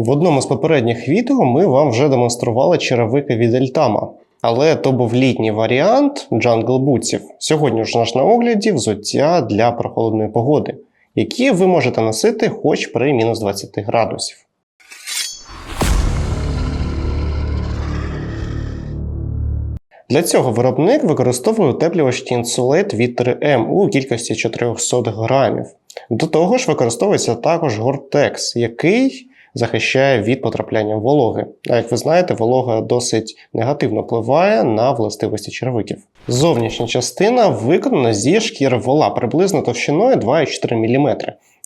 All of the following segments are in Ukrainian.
В одному з попередніх відео ми вам вже демонстрували черевики від Ельтама. Але то був літній варіант джангл бутсів. Сьогодні ж наш на огляді взуття для прохолодної погоди, які ви можете носити хоч при мінус 20 градусів. Для цього виробник використовує утеплювач Tinsulate від 3M у кількості 400 грамів. До того ж, використовується також Gore-Tex, який захищає від потрапляння вологи. А як ви знаєте, волога досить негативно впливає на властивості черевиків. Зовнішня частина виконана зі шкіри вола приблизно товщиною 2,4 мм.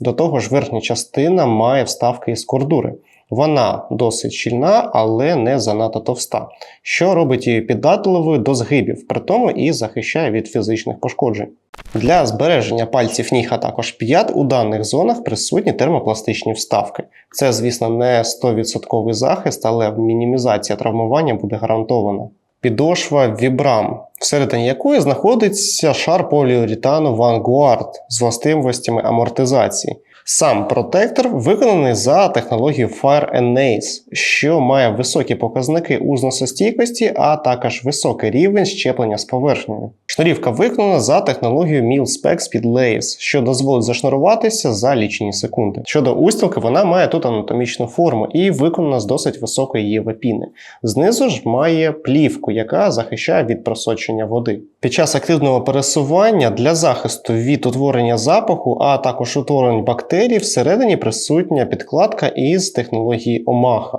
До того ж, верхня частина має вставки із кордури. Вона досить щільна, але не занадто товста, що робить її піддатливою до згибів, при тому і захищає від фізичних пошкоджень. Для збереження пальців ніг, а також п'ят у даних зонах присутні термопластичні вставки. Це, звісно, не 100% захист, але мінімізація травмування буде гарантована. Підошва Vibram, всередині якої знаходиться шар поліуретану Vanguard з властивостями амортизації. Сам протектор виконаний за технологією Fire and Nace, що має високі показники узносостійкості, а також високий рівень щеплення з поверхнею. Шнурівка виконана за технологією Mil-Spec Speed Lace, що дозволить зашнуруватися за лічені секунди. Щодо устілки, вона має тут анатомічну форму і виконана з досить високої її піни. Знизу ж має плівку, яка захищає від просочення води. Під час активного пересування для захисту від утворення запаху, а також утворень бактерій, всередині присутня підкладка із технології Омаха.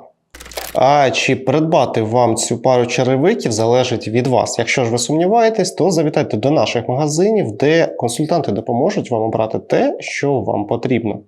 А чи придбати вам цю пару черевиків залежить від вас. Якщо ж ви сумніваєтесь, то завітайте до наших магазинів, де консультанти допоможуть вам обрати те, що вам потрібно.